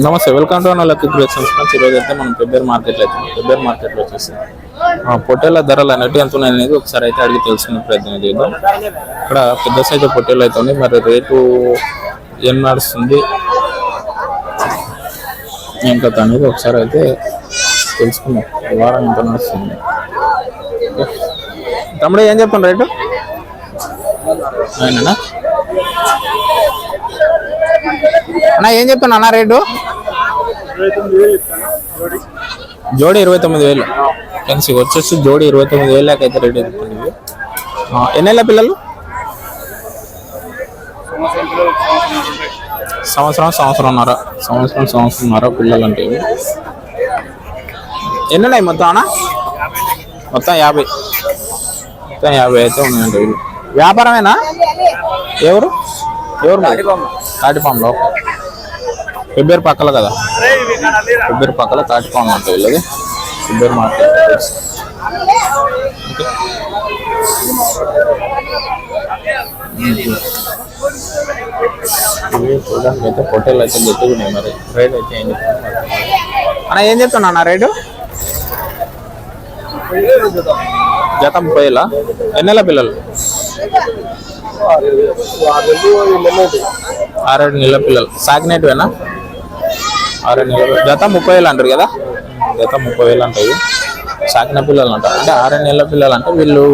నమస్తే welcome to lucky creations నుంచి ఈరోజు అయితే మనం పెబ్బేర్ మార్కెట్లో అయితే పెబ్బేర్ మార్కెట్లో వచ్చేసి ఆ, ధరలు అనేటివి ఎంత ఉన్నాయి అనేది ఒకసారి అయితే అడిగి తెలుసుకునే ప్రయత్నం చేద్దాం. ఇక్కడ పెద్ద సైజు పొట్టేలు అయితే ఉంది మరి రేటు ఏం నడుస్తుంది ఏం కథ అనేది ఒకసారి అయితే తెలుసుకుందాం. వారం ఎంత నడుస్తుంది. తమ్ముడు ఏం చెప్పండి రేటు? అయినా అన్న ఏం చెప్పాను అన్న రేటు? జోడి ఇరవై తొమ్మిది వేలు. ఫ్రెండ్స్ వచ్చేసి జోడి ఇరవై తొమ్మిది వేలు దాకా అయితే రేట్ చెప్తుంది ఎన్నేళ్ళ పిల్లలు? సంవత్సరం సంవత్సరంన్నర. సంవత్సరం సంవత్సరంన్నర పిల్లలు అంటే ఎన్ని ఉన్నాయి మొత్తం అన్న? మొత్తం యాభై. మొత్తం యాభై అయితే ఉన్నాయండి వ్యాపారమేనా? ఎవరు? ఎవరు తాటిపాములో ఫిబ్రవరి పక్కల కదా. ఫిబ్రవరి పక్కల తాటిపాము అంటే వీళ్ళది. ఫిబ్రవరి మార్కెట్. చూడడానికి అయితే పొట్టేలు అయితే గట్టిగా ఉన్నాయి మరి. రేట్ అయితే ఏం చెప్తున్నారు అన్న ఏం చెప్తున్నా అన్న రేటు జత ముప్పై ఎన్నెల పిల్లలు? ఆరేడు నెలల పిల్లలు. సాకినట్టువేనా ఆరేడు నెలల జత ముప్పై వేలు అంటారు కదా? జత ముప్పై వేలు అంటాయి సాకిన పిల్లలు అంటారు అంటే ఆరేడు నెలల పిల్లలు అంటే వీళ్ళు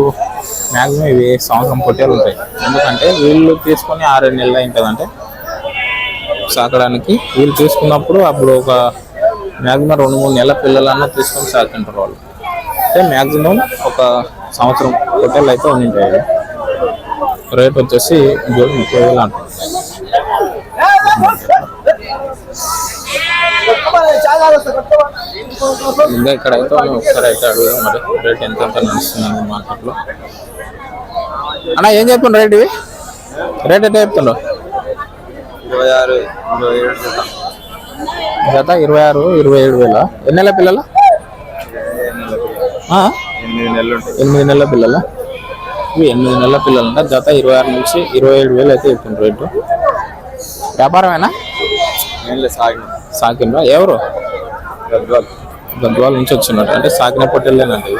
మ్యాక్సిమం ఇవి సంవత్సరం పొట్టేలు ఉంటాయి. ఎందుకంటే వీళ్ళు తీసుకొని ఆరేడు నెలలు అయింటుందంటే సాకడానికి వీళ్ళు తీసుకున్నప్పుడు అప్పుడు ఒక మ్యాక్సిమం రెండు మూడు నెలల పిల్లలన్నా తీసుకొని సాకుంటారు వాళ్ళు. అంటే మ్యాక్సిమం ఒక సంవత్సరం పొట్టేలు అయితే ఉంటాయి రేట్ వచ్చేసి జోడి ముప్పై వేలు అంటారు ఇంకా ఇక్కడ అయితే ఒకసారి అయితే అడుగుదాం మరి. రేట్ ఎంత ఎంత నడుస్తుంది మార్కెట్లో. అన్న ఏం చెప్తుండ్రు రేట్ ఇవి? రేట్ ఎంత చెప్తుండ్రు? ఇరవై ఆరు ఇరవై ఏడు జత ఇరవై ఆరు ఇరవై ఏడు వేల? ఎన్ని నెలల పిల్లల? ఎనిమిది నెలల పిల్లల? ఇవి ఎనిమిది నెలల పిల్లలు అంటే జత ఇరవై ఆరు నుంచి ఇరవై ఏడు వేలు అయితే చెప్తుండ్రు రేటు. వ్యాపారమేనా? సాకిండ్రా ఎవరు? గద్వాల్. గద్వాల నుంచి వచ్చినట్టు. అంటే సాకిన పొట్టెళ్ళేనండి.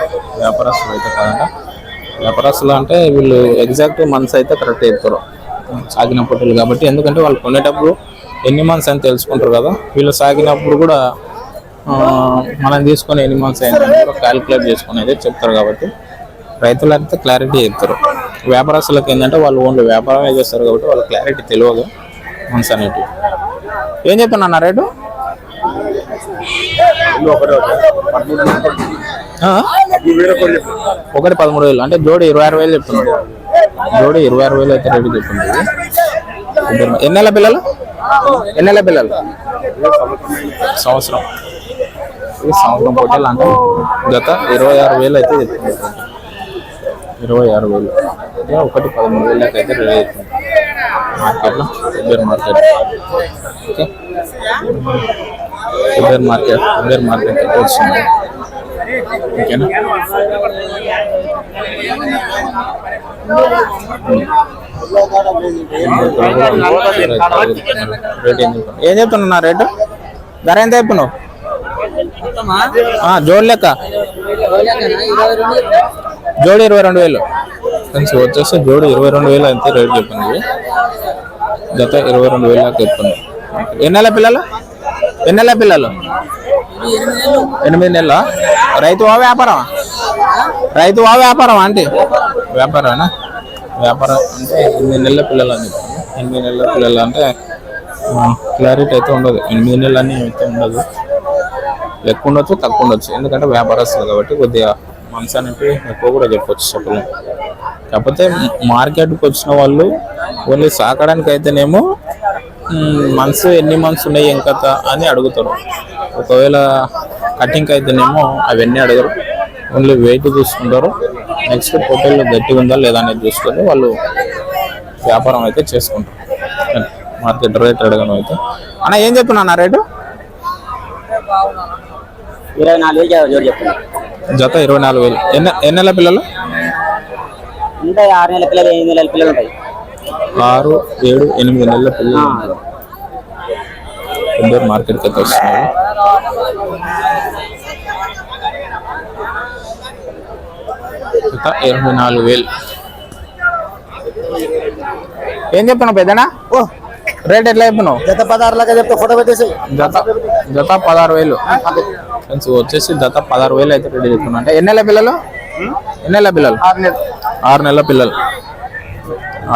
వ్యాపారస్తులు అయితే కాదంట. వ్యాపారస్తులు అంటే వీళ్ళు ఎగ్జాక్ట్ మంత్స్ అయితే కరెక్ట్ చెప్తారు. సాగిన పొట్టెలు కాబట్టి. ఎందుకంటే వాళ్ళు కొనేటప్పుడు ఎన్ని మంత్స్ అని తెలుసుకుంటారు కదా. వీళ్ళు సాగినప్పుడు కూడా మనం తీసుకొని ఎన్ని మంత్స్ అయిందని క్యాలిక్యులేట్ చేసుకుని అయితే చెప్తారు కాబట్టి. రైతులు అయితే క్లారిటీ చెప్తారు వ్యాపారస్తులకు ఏంటంటే వాళ్ళు ఓన్లీ వ్యాపారమే చేస్తారు కాబట్టి వాళ్ళకి క్లారిటీ తెలియదు మంత్స్ అనేటివి ఏం చెప్తున్నా అన్న రేటు ఒకటే పదమూడు వేలు అంటే జోడి ఇరవై ఆరు వేలు చెప్తున్నాడు. జోడి ఇరవై ఆరు వేలు అయితే రెడీ చెప్తుంది ఇద్దరు- ఎన్ని నెలల పిల్లలు? ఎన్ని నెలల పిల్లలు? సంవత్సరం. సంవత్సరం పొట్టేలు అంటే గత ఇరవై ఆరు వేలు అయితే చెప్తుంది ఇరవై ఆరు వేలు. అంటే ఒకటి పదమూడు వేలు దాకా అయితే రెడీ అవుతుంది మార్కెట్లో ఇద్దరు మార్కెట్ ఓకే ఇద్దరు మార్కెట్ ఇద్దరు మార్కెట్ అయితే వచ్చింది ఓకేనా ఏం చెప్తున్నా నా రేటు? ధర ఎంత చెప్తున్నావు ఆ, జోడి లెక్క. జోడి ఇరవై రెండు వేలు. ఫ్రెండ్స్ వచ్చేసి జోడి ఇరవై రెండు వేలు అంతే రేట్ చెప్పింది గత జత ఇరవై రెండు వేలు దాకా చెప్తుంది ఎన్ని పిల్లలు? ఎన్ని పిల్లలు? ఎనిమిది నెలల? రైతు వా వ్యాపారం రైతు ఆ వ్యాపారం అంటే వ్యాపారమేనా? వ్యాపారం అంటే ఎనిమిది నెలల పిల్లలు అని ఎనిమిది నెలల పిల్లలు అంటే క్లారిటీ అయితే ఉండదు. ఎనిమిది నెలలు అని అయితే ఉండదు. ఎక్కువ ఉండొచ్చు తక్కువ ఉండొచ్చు. ఎందుకంటే వ్యాపారస్తులు కాబట్టి కొద్దిగా మంత్స్ అనేవి ఎక్కువ కూడా చెప్పొచ్చు చెప్పలేము కాకపోతే మార్కెట్కి వచ్చిన వాళ్ళు ఓన్లీ సాకడానికి అయితేనేమో మంత్స్ ఎన్ని మంత్స్ ఉన్నాయి ఏం కథ? అని అడుగుతారు. ఒకవేళ కటింగ్ అయితేనేమో అవన్నీ అడగరు. ఓన్లీ వెయిట్ చూసుకుంటారు. నెక్స్ట్ పొట్టేళ్ళు గట్టిగా ఉందా లేదా అనేది చూసుకొని వాళ్ళు వ్యాపారం అయితే చేసుకుంటారు. మార్కెట్ రేట్ అడగను అయితే. అన్న ఏం చెప్తున్నా రేటు? ఇరవై నాలుగు వేలు చెప్తున్నా. జత ఇరవై నాలుగు వేలు. ఎన్ని ఎన్ని నెలల పిల్లలు? ఉంటాయి ఆరు నెలల పిల్లలు ఎనిమిది నెలల పిల్లలు ఉంటాయి. ఆరు ఏడు ఎనిమిది నెలల పిల్లలు ఉన్నారు. పెద్ద మార్కెట్కి అయితే వస్తున్నాయి జత ఇరవై నాలుగు వేలు. ఏం చెప్తున్నావు పెద్దనా? ఓ రేట్ ఎట్లా చెప్పినావు? జత పదహారు లాగా చెప్తే ఫోటో పెట్టేసి. జత జత పదహారు వేలు. ఫ్రెండ్స్ వచ్చేసి జత పదహారు వేలు అయితే రెడీ చెప్తున్నా. అంటే ఎన్ని నెలల పిల్లలు? ఎన్ని నెలల పిల్లలు? ఆరు నెలల. పిల్లలు.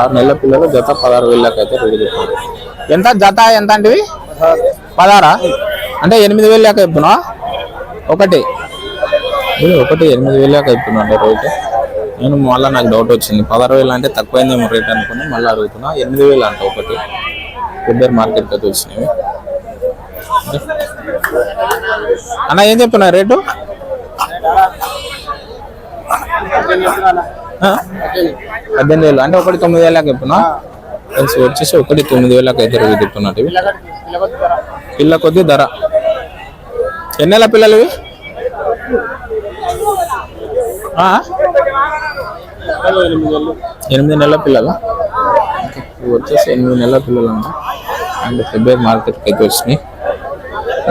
ఆరు నెలల పిల్లలు జత పదహారు వేలకు అయితే రెడీ చెప్తున్నారు. ఎంత? జత ఎంత అంటివి పదహారా? అంటే ఎనిమిది వేలు లెక్క చెప్తున్నా. ఒకటి. ఒకటి ఎనిమిది వేలు లెక్క చెప్తున్నా అంటే రేట్. నేను మళ్ళీ నాకు డౌట్ వచ్చింది. పదహారు వేలు అంటే తక్కువైందేమో రేట్ అనుకుని మళ్ళీ అడుగుతున్నా. ఎనిమిది వేలు అంట ఒకటి. కొబ్బరి మార్కెట్ అయితే వచ్చినవి అన్న ఏం చెప్తున్నా రేటు? పద్దెనిమిది వేలు. అంటే ఒకటి తొమ్మిది వేలకు చెప్తున్నా. ఫ్రెండ్స్ వచ్చేసి ఒకటి తొమ్మిది వేలకు అయితే రేటు చెప్తున్నట్టు పిల్ల కొద్ది ధర. ఎన్ని నెలల పిల్లలు ఇవి? ఎనిమిది నెలల పిల్లలు? వచ్చేసి ఎనిమిది నెలల పిల్లలు అంటే అండ్ ఫిబ్రవరి మార్కెట్కి అయితే వచ్చినాయి.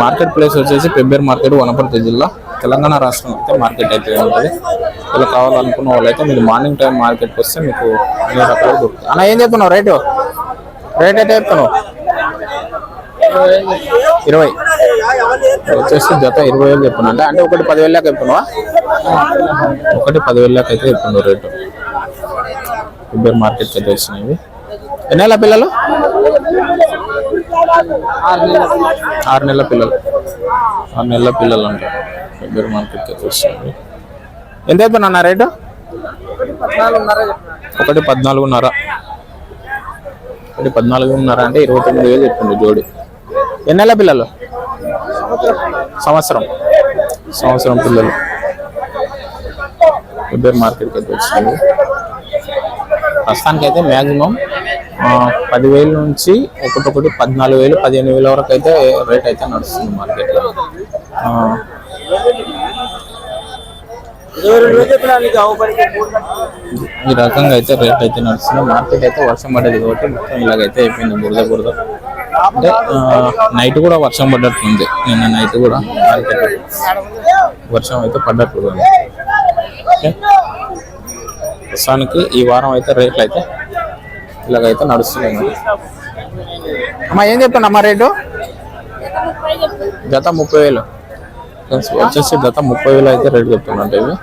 మార్కెట్ ప్లేస్ వచ్చేసి ఫిబ్రవరి మార్కెట్ వనపర్తి జిల్లా. తెలంగాణ రాష్ట్రం అయితే మార్కెట్ అయితే ఉంటుంది. ఇలా కావాలనుకున్న వాళ్ళైతే మీరు మార్నింగ్ టైం మార్కెట్కి వస్తే మీకు అన్ని రకాలు దొరుకుతాయి. అన్న ఏం చెప్తున్నావు? రేటు? రేట్ అయితే చెప్తున్నావు? ఇరవై. వచ్చేసి జత ఇరవై వేలు చెప్తున్నా. అంటే అంటే ఒకటి పదివేలు లెక్క చెప్తున్నావా? ఒకటి పదివేలు లెక్క అయితే చెప్తున్నావు రేటు. ఇద్దరు మార్కెట్కి అయితే వచ్చినాయి. ఎన్ని పిల్లలు? ఆరు నెలల పిల్లలు. ఆరు నెలల పిల్లలు అంటారు ఫిబ్రవరి మార్కెట్కి అయితే ఎంత చెప్తున్నా రేటు? ఒకటి పద్నాలుగున్నర. ఒకటి పద్నాలుగున్నర అంటే ఇరవై తొమ్మిది వేలు చెప్పండి జోడి. ఎన్ని నెలల పిల్లలు? సంవత్సరం. సంవత్సరం పిల్లలు. ఇద్దరు మార్కెట్కి అయితే వచ్చినాయి ప్రస్తుతానికి అయితే మ్యాక్సిమం పదివేల నుంచి ఒకటొకటి పద్నాలుగు వేలు పదిహేను వేల వరకు అయితే రేట్ అయితే నడుస్తుంది మార్కెట్లో ఈ రకంగా అయితే రేట్ అయితే నడుస్తుంది. మార్కెట్ అయితే వర్షం పడ్డది కాబట్టి మొత్తం ఇలాగైతే అయిపోయింది బురద బురద. అంటే నైట్ కూడా వర్షం పడ్డట్టుంది నిన్న నైట్ కూడా మార్కెట్ వర్షం అయితే పడ్డట్టు ఓకే. ప్రస్తుతానికి ఈ వారం అయితే రేట్లు అయితే ఇలాగైతే నడుస్తున్నాయి. అమ్మా ఏం చెప్తున్నా అమ్మా రేటు? జత ముప్పై వేలు. వచ్చేసి జత ముప్పై వేలు అయితే రేటు చెప్తున్నట్టు ఇవి.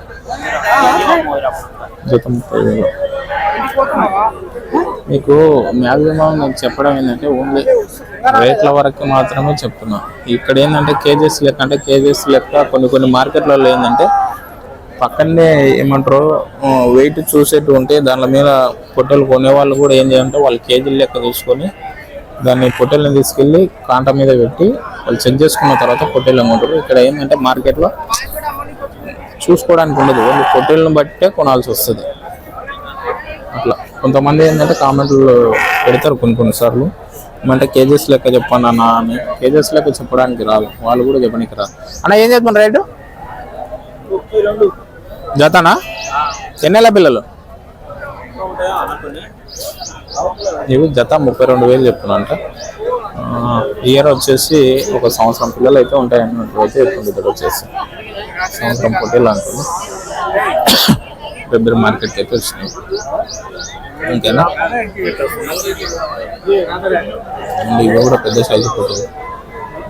జత ముప్పై వేలు. మీకు మ్యాక్సిమం నేను చెప్పడం ఏంటంటే ఓన్లీ రేట్ల వరకు మాత్రమే చెప్తున్నా. ఇక్కడ ఏంటంటే కేజెస్ లెక్క అంటే కేజెస్ లెక్క కొన్ని కొన్ని మార్కెట్లలో ఏంటంటే పక్కనే ఏమంటారు? వెయిట్ చూసేట్టు ఉంటే దాని మీద పొట్టెలు కొనేవాళ్ళు కూడా ఏం చేయాలంటే వాళ్ళు కేజీలు లెక్క చూసుకొని దాన్ని పొట్టెలను తీసుకెళ్ళి కాంట మీద పెట్టి వాళ్ళు చెక్ చేసుకున్న తర్వాత పొట్టెలు అమ్ముతారు. ఇక్కడ ఏంటంటే మార్కెట్లో చూసుకోవడానికి ఉండదు. వాళ్ళు పొట్టెలను బట్టే కొనాల్సి వస్తుంది. అట్లా. కొంతమంది ఏంటంటే కామెంట్లు పెడతారు కొన్ని కొన్నిసార్లు అంటే కేజెస్ లెక్క చెప్పండి అన్న అని. కేజెస్ లెక్క చెప్పడానికి రాదు వాళ్ళు కూడా చెప్పడానికి రాదు అన్న ఏం చెప్పండి రేటు? జతనా? ఎన్ని పిల్లలు? ఇవి జత ముప్పై రెండు వేలు చెప్తున్నా అంట ఇయర్ వచ్చేసి ఒక సంవత్సరం పిల్లలు అయితే ఉంటాయి అయితే చెప్తుంది ఇక్కడ వచ్చేసి. సంవత్సరం పొట్టేలు అంటుంది. ఫిబ్రవరి మార్కెట్కి అయితే వచ్చినాయి ఇంకేనా? ఇవి కూడా పెద్ద సైజు పొట్టేలు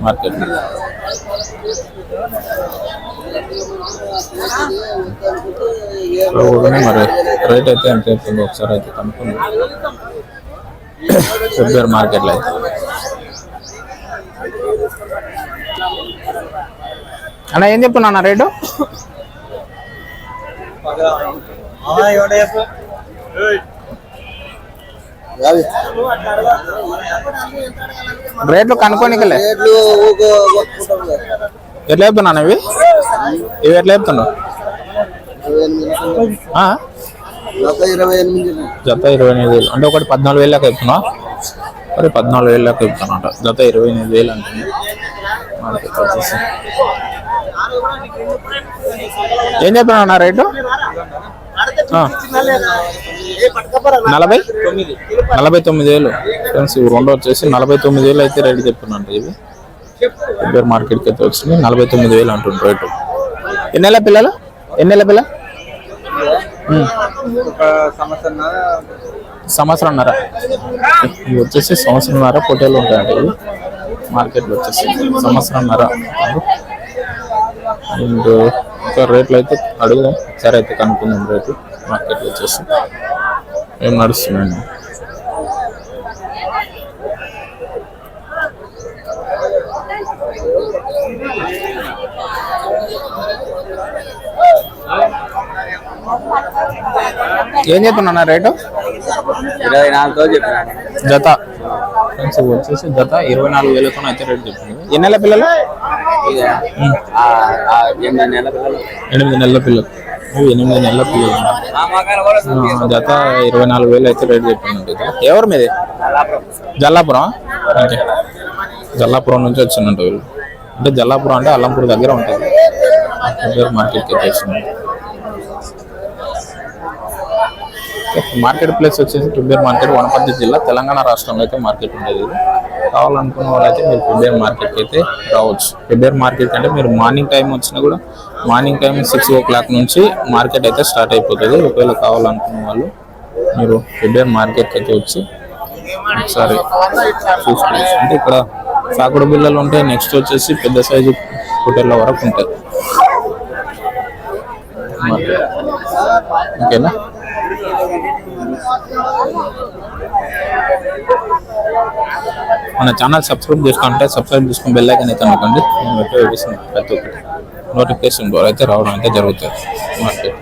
మార్కెట్ కూడా మరి రేట్ అయితే ఎంత అవుతుంది? ఒకసారి అయితే కనుక్కుంది. ఫిబ్రవరి మార్కెట్లో అయితే. అన్న ఏం చెప్తున్నా అన్న రేటు? రేట్లు కనుక్కోనికలే. ఎట్లా చెప్తున్నా ఇవి ఇవి ఎట్లా చెప్తున్నావు? ఆ? ఇరవై ఎనిమిది జత ఇరవై ఎనిమిది వేలు. అంటే ఒకటి పద్నాలుగు వేలు లెక్క చెప్తున్నా. ఒకటి పద్నాలుగు వేలు లెక్క చెప్తానంట జత ఇరవై ఎనిమిది వేలు అంటుంది వచ్చేసి ఏం చెప్పినా నా రేటు. నలభై? నలభై తొమ్మిది వేలు. ఫ్రెండ్స్ ఇవి రెండు వచ్చేసి నలభై తొమ్మిది వేలు అయితే రేటు చెప్తున్నా ఇవి. ఫిబ్రవరి మార్కెట్కి అయితే వచ్చింది. నలభై తొమ్మిది వేలు అంటుంది రేటు. ఎన్ని నెలల పిల్లలు? ఎన్ని నెలల పిల్ల సంవత్సరంన్నర. ఇవి వచ్చేసి సంవత్సరంన్నర పొట్టేలు ఉంటాయండి ఇవి. మార్కెట్లో వచ్చేసి సంవత్సరంన్నర అండ్ ఇంకా రేట్లు అయితే అడుగుదాం. సరే అయితే కనుక్కుందాం రేటు. మార్కెట్లో వచ్చేసి ఏం నడుస్తున్నాయండి ఏం చెప్తున్నా రేటు? ఇరవై నాలుగుతో చెప్పినాను జత. ఫ్రెండ్స్ వచ్చేసి జత ఇరవై నాలుగు వేలతో అయితే రేట్ చెప్పింది ఎన్ని నెలల పిల్లలు. ఎనిమిది నెలల పిల్లలు. ఎనిమిది నెలల పిల్లలు. ఎనిమిది నెలల పిల్లలు. జత ఇరవై నాలుగు వేలు అయితే రేట్ చెప్పింది ఎవరు మీది? జల్లాపురం. ఓకే. జల్లాపురం నుంచి వచ్చిందంట వీళ్ళు. అంటే జల్లాపురం అంటే అల్లంపూర్ దగ్గర ఉంటుంది. మార్కెట్కి అయితే వచ్చింది మార్కెట్ ప్లేస్ వచ్చేసి ఫిబ్రవరి మార్కెట్ వనపర్తి జిల్లా తెలంగాణ రాష్ట్రంలో అయితే మార్కెట్ ఉండేది కావాలనుకున్న వాళ్ళైతే మీరు ఫిబ్రవరి మార్కెట్కి అయితే రావచ్చు. ఫిబ్రవరి మార్కెట్ అంటే మీరు మార్నింగ్ టైం వచ్చినా కూడా morning time six o'clock నుంచి మార్కెట్ అయితే స్టార్ట్ అయిపోతుంది. ఒకవేళ కావాలనుకున్న వాళ్ళు మీరు ఫిబ్రవరి మార్కెట్కి అయితే వచ్చి ఒకసారి చూసుకోవచ్చు అంటే ఇక్కడ సాకుడు బిల్లలు ఉంటాయి నెక్స్ట్ వచ్చేసి పెద్ద సైజు హోటళ్ళ వరకు ఉంటాయి. ఓకేనా? మన ఛానల్ సబ్స్క్రైబ్ చేసుకుంటే సబ్స్క్రైబ్ చేసుకుని బెల్ ఐకాన్ అయితే అనుకోండి ప్రతి ఒక్కటి. నోటిఫికేషన్ ద్వారా అయితే రావడం అయితే జరుగుతుంది.